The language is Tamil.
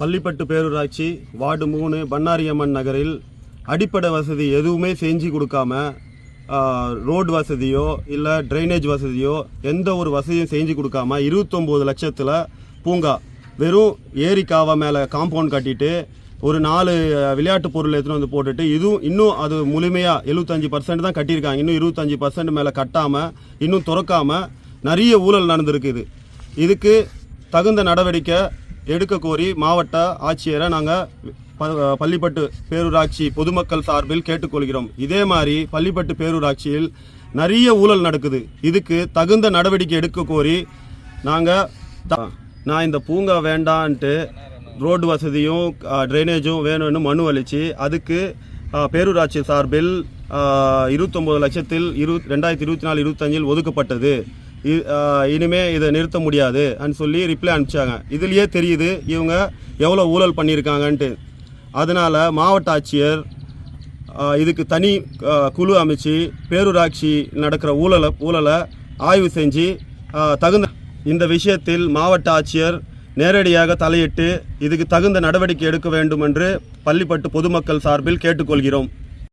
பள்ளிப்பட்டு பேரூராட்சி வார்டு மூணு பண்ணாரியம்மன் நகரில் அடிப்படை வசதி எதுவுமே செஞ்சு கொடுக்காம ரோடு வசதியோ இல்லை ட்ரைனேஜ் வசதியோ எந்த ஒரு வசதியும் செஞ்சு கொடுக்காம இருபத்தொம்போது லட்சத்தில் பூங்கா வெறும் ஏரி காவா மேலே காம்பவுண்ட் கட்டிட்டு ஒரு நாலு விளையாட்டு பொருள் எடுத்துன்னு வந்து போட்டுட்டு இதுவும் இன்னும் அது முழுமையாக எழுபத்தஞ்சி பர்சன்ட் தான் கட்டியிருக்காங்க. இன்னும் இருபத்தஞ்சி பர்சன்ட் மேலே கட்டாமல் இன்னும் திறக்காமல் நிறைய ஊழல் நடந்திருக்குது இதுக்கு தகுந்த நடவடிக்கை எடுக்க கோரி மாவட்ட ஆட்சியரை நாங்கள் பள்ளிப்பட்டு பேரூராட்சி பொதுமக்கள் சார்பில் கேட்டுக்கொள்கிறோம். இதே மாதிரி பள்ளிப்பட்டு பேரூராட்சியில் நிறைய ஊழல் நடக்குது. இதுக்கு தகுந்த நடவடிக்கை எடுக்க கோரி நாங்கள் நான் இந்த பூங்கா வேண்டான்ட்டு ரோடு வசதியும் ட்ரைனேஜும் வேணும்னு மனு அளித்து அதுக்கு பேரூராட்சி சார்பில் இருபத்தொம்போது லட்சத்தில் இரு ரெண்டாயிரத்தி இருபத்தி நாலு இருபத்தஞ்சில் ஒதுக்கப்பட்டது. இனிமே இதை நிறுத்த முடியாது அப்படின்னு சொல்லி ரிப்ளை அனுப்பிச்சாங்க. இதுலேயே தெரியுது இவங்க எவ்வளோ ஊழல் பண்ணியிருக்காங்கன்ட்டு. அதனால் மாவட்ட ஆட்சியர் இதுக்கு தனி குழு அமைச்சு பேரூராட்சி நடக்கிற ஊழலை ஊழலை ஆய்வு செஞ்சு தகுந்த இந்த விஷயத்தில் மாவட்ட ஆட்சியர் நேரடியாக தலையிட்டு இதுக்கு தகுந்த நடவடிக்கை எடுக்க வேண்டும் என்று பள்ளிப்பட்டு பொதுமக்கள் சார்பில் கேட்டுக்கொள்கிறோம்.